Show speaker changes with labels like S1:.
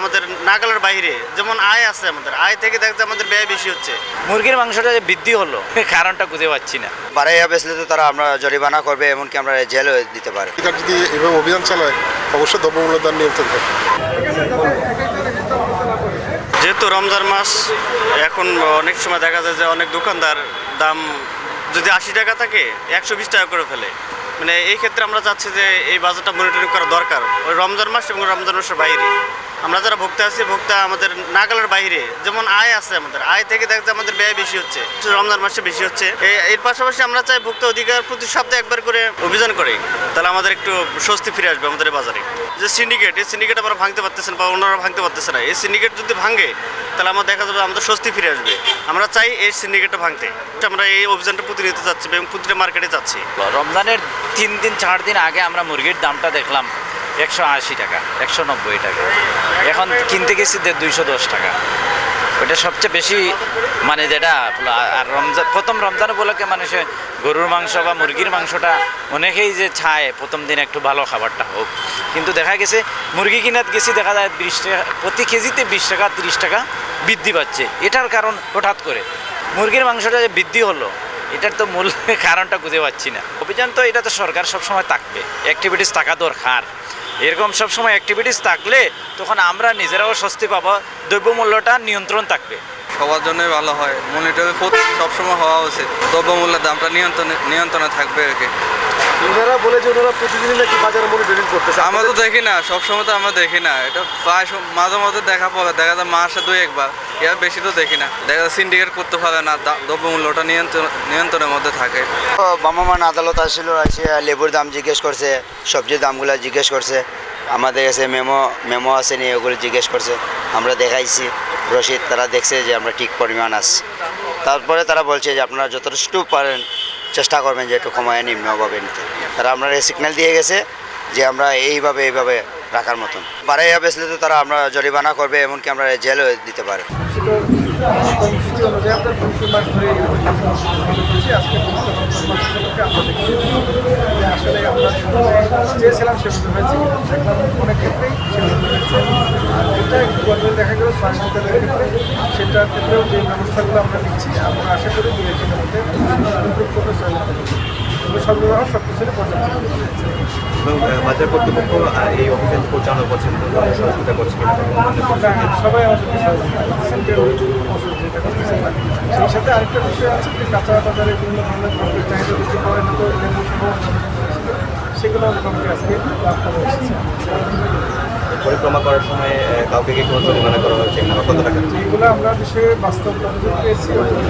S1: আমাদের নাগালের বাইরে। যেমন আয় আছে আমাদের। আয় থেকে দেখতে আমাদের ব্যয় বেশি হচ্ছে।
S2: মুরগির মাংসটা যে বৃদ্ধি হলো কারণটা খুঁজে পাচ্ছি না।
S3: বাড়াইয়া বেচলে তো তারা আমরা জরিমানা করবে এমনকি আমরা জেলও দিতে পারে।
S4: যদি এভাবে অভিযান চালায় অবশ্যই দ্রব্যমূল্যের দাম নিয়ন্ত্রণ থাকবে
S1: যেহেতু রমজান মাস এখন অনেক সময় দেখা যায় যে অনেক দোকানদার দাম যদি আশি টাকা থাকে একশো বিশ টাকা করে ফেলে। মানে এই ক্ষেত্রে আমরা চাচ্ছি যে এই বাজারটা মনিটরিং করা দরকার। ওই রমজান মাস এবং রমজান মাসের বাইরে। আমরা যারা ভোক্তা আছি, ভোক্তা আমাদের নাগালের বাইরে। যেমন আয় আছে আমাদের। আয় থেকে দেখতে আমাদের ব্যয় বেশি হচ্ছে। রমজান মাসে বেশি হচ্ছে। এর পাশাপাশি আমরা চাই ভোক্তা অধিকার প্রতি সপ্তাহে একবার করে অভিযান করে। তাহলে আমাদের একটু স্বস্তি ফিরে আসবে আমাদের বাজারে। যে সিন্ডিকেট এই সিন্ডিকেট আমরা ভাঙতে পারতেছেন বা ওনারা ভাঙতে পারতেছে না। এই সিন্ডিকেট যদি ভাঙে, তাহলে আমার দেখা যাবে আমাদের স্বস্তি ফিরে আসবে। আমরা চাই এই সিন্ডিকেটটা ভাঙতে। আমরা এই অভিযানটা প্রতিনিয়ত চাচ্ছি এবং প্রতিটা মার্কেটে চাচ্ছি।
S2: রমজানের তিন দিন, চার দিন আগে আমরা মুরগির দামটা দেখলাম। একশো আশি টাকা, একশো নব্বই টাকা। এখন কিনতে গেছি দুইশো দশ টাকা। ওটা সবচেয়ে বেশি মানে যেটা আর রমজান প্রথম রমজান উপলক্ষে মানুষে গরুর মাংস বা মুরগির মাংসটা অনেকেই যে ছায়, প্রথম দিন একটু ভালো খাবারটা হোক। কিন্তু দেখা গেছে, মুরগি কিনাত গেছি, দেখা যায় বিশ টাকা, প্রতি কেজিতে বিশ টাকা, তিরিশ টাকা বৃদ্ধি পাচ্ছে। এটার কারণ হঠাৎ করে। মুরগির মাংসটা যে বৃদ্ধি হলো, এটার তো মূল কারণটা খুঁজে পাচ্ছি না। অভিযান তো, এটা তো সরকার সবসময় থাকবে। অ্যাক্টিভিটিস থাকা দরকার। এরকম সবসময় অ্যাক্টিভিটিস থাকলে তখন আমরা নিজেরাও স্বস্তি পাবো দ্রব্যমূল্যটা নিয়ন্ত্রণ থাকবে।
S5: সবার জন্যই ভালো হয়। মনিটরে সবসময় হওয়া উচিত। দ্রব্যমূল্যের দামটা নিয়ন্ত্রণে নিয়ন্ত্রণে থাকবে আর কি।
S4: ওনারা বলে যে ওনারা প্রতিদিনই নাকি বাজারে মনিটরিং করতেছে।
S5: আমরা তো দেখি না সবসময় তো আমরা দেখি না। এটা প্রায় মাঝে মাঝে দেখা পড়ে দেখা যায় মাসে দুই একবার। এর বেশি তো দেখি না। দেখা সিন্ডিকেট করতে পারে না দ্রব্যমূল্যটা নিয়ন্ত্রণ নিয়ন্ত্রণের মধ্যে থাকে।
S3: বামামান আদালত আসছিল আছে লেবুর দাম জিজ্ঞেস করছে, সবজির দামগুলো জিজ্ঞেস করছে। আমাদের কাছে মেমো মেমো আসেনি, ওগুলো জিজ্ঞেস করছে। আমরা দেখাইছি রসিদ তারা দেখছে যে আমরা ঠিক পরিমাণ আসছি তারপরে তারা বলছে যে আপনারা যথেষ্ট পারেন, চেষ্টা করবেন যে একটু কমায় নিম্নভাবে নিতে তারা আমরা সিগন্যাল দিয়ে গেছে যে আমরা এইভাবে এইভাবে রাখার মতন। বাড়াইয়া বেচলে তো তারা আমরা জরিমানা করবে, এমনকি আমরা জেলও দিতে পারে।
S6: দেখা সেটার ক্ষেত্রেও যে ব্যবস্থাগুলো আমরা নিচ্ছি আমরা আশা করি দু একদিনের মধ্যে সর্বদাহ সব পর্যাপ্ত
S7: এবং বাজার কর্তৃপক্ষ এই অভিযান পরিচালনা করছেন সহযোগিতা করছে
S6: হ্যাঁ, সবাই। সেই সাথে আরেকটা বিষয় আছে যে কাঁচা বাজারে বিভিন্ন ধরনের দ্রব্যের চাহিদা বৃদ্ধি পাওয়ার মতো সেগুলো মোটামুটি আজকে লাভ করা এসেছে।
S7: পরিক্রমা করার সময় কাউকে কি কোনো জরিমানা করা হয়েছে? কত টাকা?
S6: এগুলো আমরা বিষয়ে বাস্তব পেয়েছি